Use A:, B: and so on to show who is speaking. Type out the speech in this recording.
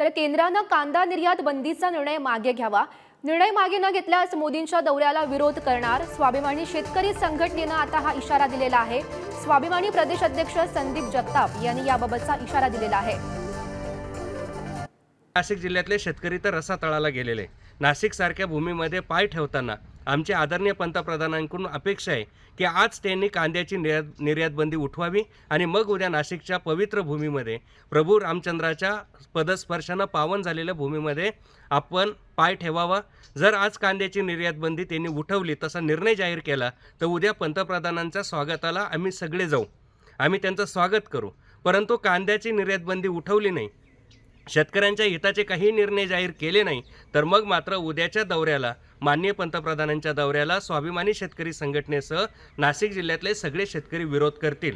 A: तर केंद्रानं कांदा निर्यात बंदीचा निर्णय मागे घ्यावा. निर्णय मागे न घेतल्यास मोदींच्या दौऱ्याला विरोध करणार. स्वाभिमानी शेतकरी संघटनेनं आता हा इशारा दिलेला आहे. स्वाभिमानी प्रदेश अध्यक्ष संदीप जगताप यांनी याबाबतचा इशारा दिलेला आहे.
B: नाशिक जिल्ह्यातले शेतकरी तर रसातळाला गेलेले. नाशिक सारख्या भूमीमध्ये पाय ठेवताना आमचे आदरणीय पंतप्रधानांकडून अपेक्षा आहे की आज त्यांनी कांद्याची निर्यात निर्यातबंदी उठवावी आणि मग उद्या नाशिकच्या पवित्र भूमीमध्ये प्रभू रामचंद्राच्या पदस्पर्शानं पावन झालेल्या भूमीमध्ये आपण पाय ठेवावा. जर आज कांद्याची निर्यातबंदी त्यांनी उठवली तसा निर्णय जाहीर केला तर उद्या पंतप्रधानांच्या स्वागताला आम्ही सगळे जाऊ. आम्ही त्यांचं स्वागत करू. परंतु कांद्याची निर्यातबंदी उठवली नाही शेतकऱ्यांच्या हिताचे काही निर्णय जाहीर केले नाही तर मग मात्र उद्याच्या दौऱ्याला माननीय पंतप्रधानांच्या दौऱ्याला स्वाभिमानी शेतकरी संघटनेसह नाशिक जिल्ह्यातले सगळे शेतकरी विरोध करतील.